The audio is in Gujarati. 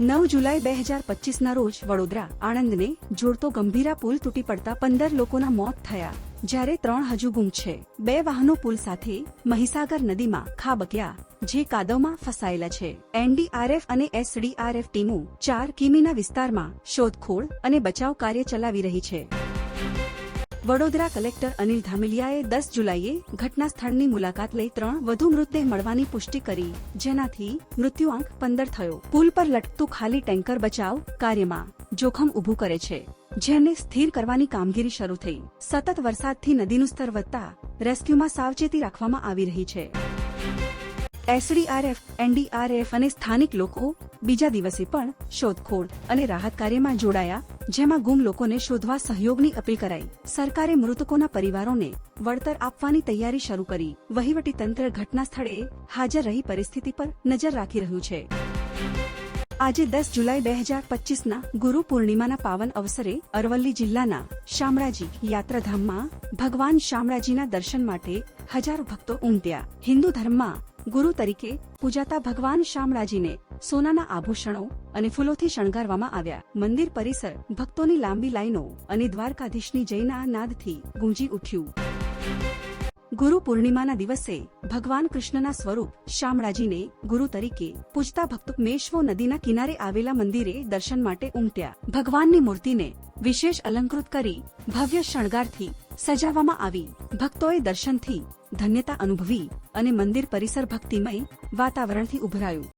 નવ જુલાઈ બે હજાર પચીસના રોજ વડોદરા આણંદને જોડતો ગંભીરા પુલ તૂટી પડતા પંદર લોકોના મોત થયા. જ્યારે ત્રણ હજુ ગુમ છે. બે વાહનો પુલ સાથે મહીસાગર નદીમાં ખાબક્યા, જે કાદવમાં ફસાયેલા છે. એનડીઆરએફ અને એસડીઆરએફ ટીમો ચાર કિમીના વિસ્તારમાં શોધખોળ અને બચાવ કાર્ય ચલાવી રહી છે. વડોદરા કલેક્ટર અનિલ ધામેલિયાએ દસ જુલાઈએ ઘટના સ્થળની મુલાકાત લઈ ત્રણ વધુ મૃતદેહ મળવાની પુષ્ટિ કરી, જેનાથી મૃત્યુઆંક પંદર થયો. પુલ પર લટકતું ખાલી ટેન્કર બચાવ કાર્યમાં જોખમ ઊભું કરે છે, જેને સ્થિર કરવાની કામગીરી શરૂ થઈ. સતત વરસાદથી નદીનું સ્તર વધતા રેસ્ક્યુમાં સાવચેતી રાખવામાં આવી રહી છે. એસડીઆરએફ, એનડીઆરએફ અને સ્થાનિક લોકો બીજા દિવસે પણ શોધખોળ અને રાહત કાર્યમાં જોડાયા જેમાં ગુમ લોકોને શોધવા સહયોગની અપીલ કરાઈ. સરકારે મૃતકોના પરિવારોને વળતર આપવાની તૈયારી શરૂ કરી. વહીવટી તંત્ર ઘટના સ્થળે હાજર રહી પરિસ્થિતિ પર નજર રાખી રહ્યું છે. આજે દસ જુલાઈ બે હજાર પચીસના ગુરુ પૂર્ણિમાના પાવન અવસરે અરવલ્લી જિલ્લાના શામળાજી યાત્રાધામમાં ભગવાન શામળાજીના દર્શન માટે હજારો ભક્તો ઉમટ્યા. હિન્દુ ધર્મમાં ગુરુ તરીકે પૂજાતા ભગવાન શામળાજીને સોનાના આભૂષણો અને ફૂલોથી શણગારવામાં આવ્યા. મંદિર પરિસર ભક્તોની લાંબી લાઈનો અને દ્વારકાધીશની જયના નાદથી ગુંજી ઉઠ્યું. ગુરુ પૂર્ણિમાના દિવસે ભગવાન કૃષ્ણના સ્વરૂપ શામળાજીને ગુરુ તરીકે પૂજતા ભક્તો મેશ્વો નદીના કિનારે આવેલા મંદિરે દર્શન માટે ઉમટ્યા. ભગવાનની મૂર્તિને વિશેષ અલંકૃત કરી ભવ્ય શણગારથી સજાવવામાં આવી. ભક્તોએ દર્શનથી ધન્યતા અનુભવી અને મંદિર પરિસર ભક્તિમય વાતાવરણથી ઉભરાયું.